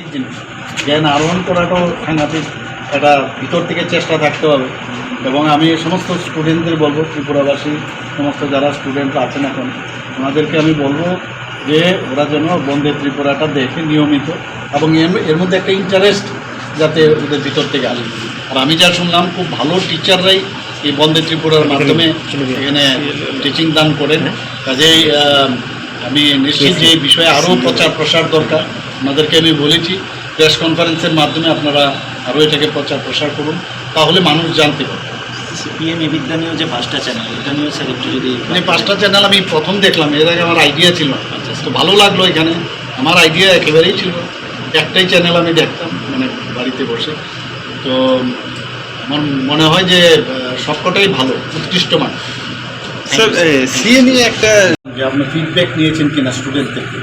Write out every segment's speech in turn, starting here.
সাংঘাতিক জিনিস। জ্ঞান আরোহণ করাটাও সাংঘাতিক। একটা ভিতর থেকে চেষ্টা থাকতে হবে। এবং আমি সমস্ত স্টুডেন্টদের বলব, ত্রিপুরাবাসী, সমস্ত যারা স্টুডেন্ট আছেন এখন, ওনাদেরকে আমি বলব যে ওরা যেন বন্দে ত্রিপুরাটা দেখে নিয়মিত এবং এর মধ্যে একটা ইন্টারেস্ট যাতে ওদের ভিতর থেকে আসে। আর আমি যা শুনলাম, খুব ভালো টিচাররাই এই বন্দে ত্রিপুরার মাধ্যমে এখানে টিচিং দান করেন। কাজেই আমি নিশ্চিত যে এই বিষয়ে আরও প্রচার প্রসার দরকার। ওনাদেরকে আমি বলেছি প্রেস কনফারেন্সের মাধ্যমে আপনারা আরও এটাকে প্রচার প্রসার করুন তাহলে মানুষ জানতে পারবে। সিপিএম বিদ্যা নিয়েও যে পাঁচটা চ্যানেল এটা নিয়েও স্যার একটু যদি মানে পাঁচটা চ্যানেল আমি প্রথম দেখলাম এর আগে আমার আইডিয়া ছিল। না। তো ভালো লাগল এখানে। আমার আইডিয়া একেবারেই ছিল। একটাই চ্যানেল আমি দেখতাম মানে বাড়িতে বসে। তো আমার মনে হয় যে সবকটাই ভালো উৎকৃষ্ট মান স্যার সিএ নিয়ে একটা যে আপনি ফিডব্যাক নিয়েছেন কিনা স্টুডেন্ট থেকে।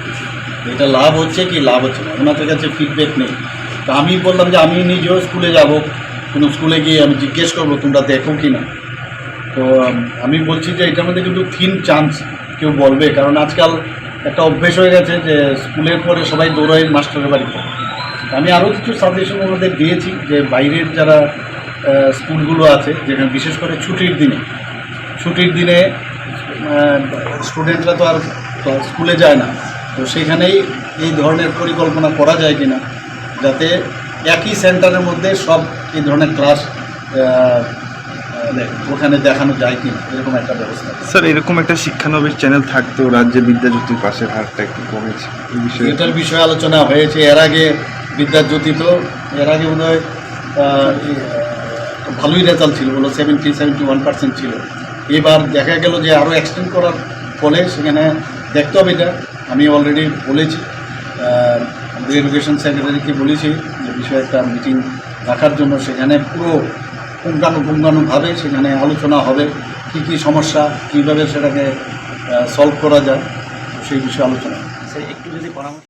এটা লাভ হচ্ছে কি? লাভ হচ্ছে না। ওনাদের কাছে ফিডব্যাক নেই। তো আমি বললাম যে, আমি নিজেও স্কুলে যাব। কোনো স্কুলে গিয়ে আমি জিজ্ঞেস করব, তোমরা দেখো কি না? তো আমি বলছি যে, এটার মধ্যে কিন্তু থিন চান্স কেউ বলবে। কারণ আজকাল একটা অভ্যেস হয়ে গেছে যে স্কুলের পরে সবাই দৌড়ায় মাস্টারের বাড়িতে। আমি আরও কিছু সাজেশন ওনাদের দিয়েছি যে, বাইরের যারা স্কুলগুলো আছে, যেখানে বিশেষ করে ছুটির দিনে ছুটির দিনে স্টুডেন্টরা তো আর স্কুলে যায় না। তো সেখানেই এই ধরনের পরিকল্পনা করা যায় কিনা যাতে একই সেন্টারের মধ্যে সব এই ধরনের ক্লাস ওখানে দেখানো যায় কিনা এরকম একটা ব্যবস্থা। স্যার এরকম একটা শিক্ষানবিশ চ্যানেল থাকতেও রাজ্যে বিদ্যাজ্যোতির পাশের হারটা একটু কমেছে এটার বিষয়ে আলোচনা হয়েছে এর আগে বিদ্যাজ্যোতি তো এর আগে বোধ হয় ভালোই রেজাল্ট ছিল বলো সেভেন্টি সেভেন্টি ওয়ান পার্সেন্ট ছিল। এবার দেখা গেল যে আরও এক্সটেন্ড করার ফলে সেখানে দেখতে হবে এটা। আমি অলরেডি বলেছি। আমাদের এডুকেশন সেক্রেটারিকে বলেছি যে বিষয়ে একটা মিটিং রাখার জন্য সেখানে পুরো পুঙ্খানুপুঙ্খানুভাবে সেখানে আলোচনা হবে, কি কি সমস্যা, কীভাবে সেটাকে সলভ করা যায়, সেই বিষয়ে আলোচনা। একটু যদি পরামর্শ